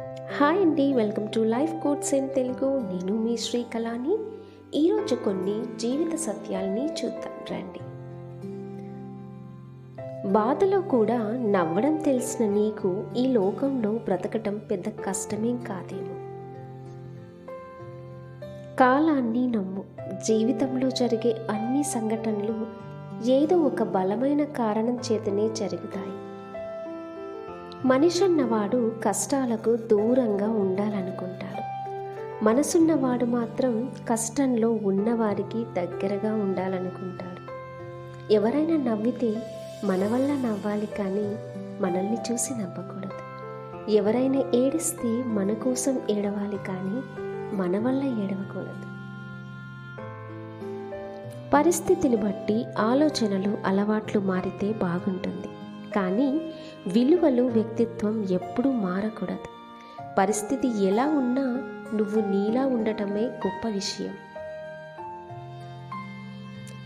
Hi అండి welcome to life quotes in Telugu నేను మీ శ్రీకళాని. ఈరోజు కొన్ని జీవిత సత్యాల్ని చూద్దాం. రండి. బాధలో కూడా నవ్వడం తెలిసిన నీకు ఈ లోకంలో బ్రతకటం పెద్ద కష్టమేం కాదేమో. కాలాన్ని నమ్ము. జీవితంలో జరిగే అన్ని సంఘటనలు ఏదో ఒక బలమైన కారణం చేతనే జరుగుతాయి. మనిషన్నవాడు కష్టాలకు దూరంగా ఉండాలనుకుంటాడు. మనసున్నవాడు మాత్రం కష్టంలో ఉన్నవారికి దగ్గరగా ఉండాలనుకుంటాడు. ఎవరైనా నవ్వితే మన వల్ల నవ్వాలి కానీ మనల్ని చూసి నవ్వకూడదు. ఎవరైనా ఏడిస్తే మన కోసం ఏడవాలి కానీ మన వల్ల ఏడవకూడదు. పరిస్థితిని బట్టి ఆలోచనలు అలవాట్లు మారితే బాగుంటుంది. కానీ విలువలు వ్యక్తిత్వం ఎప్పుడూ మారకూడదు. పరిస్థితి ఎలా ఉన్నా నువ్వు నీలా ఉండటమే గొప్ప విషయం.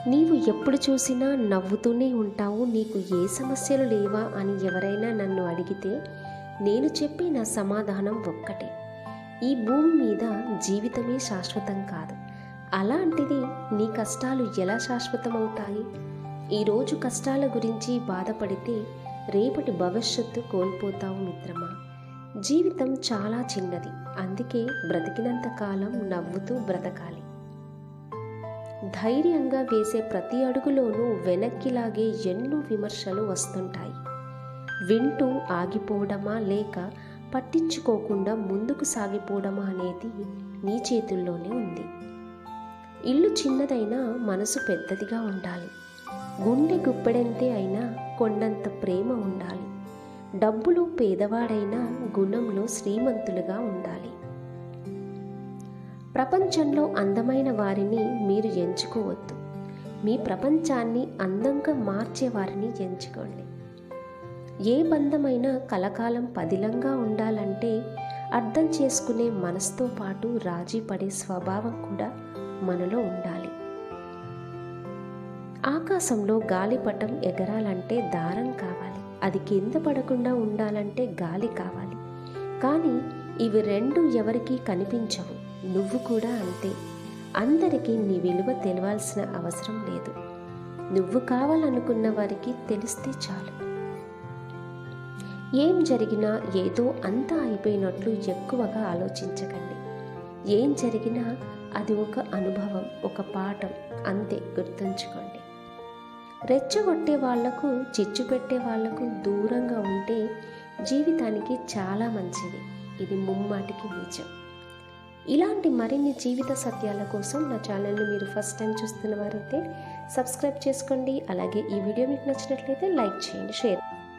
నీవు ఎప్పుడు చూసినా నవ్వుతూనే ఉంటావు నీకు ఏ సమస్యలు లేవా అని ఎవరైనా నన్ను అడిగితే నేను చెప్పే నా సమాధానం ఒక్కటే. ఈ భూమి మీద జీవితమే శాశ్వతం కాదు. అలాంటిది నీ కష్టాలు ఎలా శాశ్వతమవుతాయి? ఈరోజు కష్టాల గురించి బాధపడితే రేపటి భవిష్యత్తు కోల్పోతావు మిత్రమా? జీవితం చాలా చిన్నది. అందుకే బ్రతికినంత కాలం నవ్వుతూ బ్రతకాలి. ధైర్యంగా వేసే ప్రతి అడుగులోనూ వెనక్కిలాగే ఎన్నో విమర్శలు వస్తుంటాయి. వింటూ ఆగిపోవడమా లేక పట్టించుకోకుండా ముందుకు సాగిపోవడమా అనేది నీ చేతుల్లోనే ఉంది. ఇల్లు చిన్నదైనా మనసు పెద్దదిగా ఉండాలి. గుండె గుప్పెడంతే అయినా కొండంత ప్రేమ ఉండాలి. డబ్బులు పేదవాడైనా గుణంలో శ్రీమంతులుగా ఉండాలి. ప్రపంచంలో అందమైన వారిని మీరు ఎంచుకోవద్దు. మీ ప్రపంచాన్ని అందంగా మార్చే వారిని ఎంచుకోండి. ఏ బంధమైనా కలకాలం పదిలంగా ఉండాలంటే అర్థం చేసుకునే మనసుతో పాటు రాజీ పడే స్వభావం కూడా మనలో ఉండాలి. ఆకాశంలో గాలిపటం ఎగరాలంటే దారం కావాలి. అది కింద పడకుండా ఉండాలంటే గాలి కావాలి. కానీ ఇవి రెండు ఎవరికీ కనిపించవు. నువ్వు కూడా అంతే. అందరికీ నీ విలువ తెలవాల్సిన అవసరం లేదు. నువ్వు కావాలనుకున్న వారికి తెలిస్తే చాలు. ఏం జరిగినా ఏదో అంతా అయిపోయినట్లు ఎక్కువగా ఆలోచించకండి. ఏం జరిగినా అది ఒక అనుభవం ఒక పాఠం. అంతే గుర్తుంచుకోండి. రెచ్చగొట్టే వాళ్ళకు చిచ్చు పెట్టే వాళ్ళకు దూరంగా ఉంటే జీవితానికి చాలా మంచిది. ఇది ముమ్మాటికి నిజం ఇలాంటి మరిన్ని జీవిత సత్యాల కోసం నా ఛానల్ని మీరు ఫస్ట్ టైం చూస్తున్న వారైతే సబ్స్క్రైబ్ చేసుకోండి. అలాగే ఈ వీడియో మీకు నచ్చినట్లయితే లైక్ చేయండి షేర్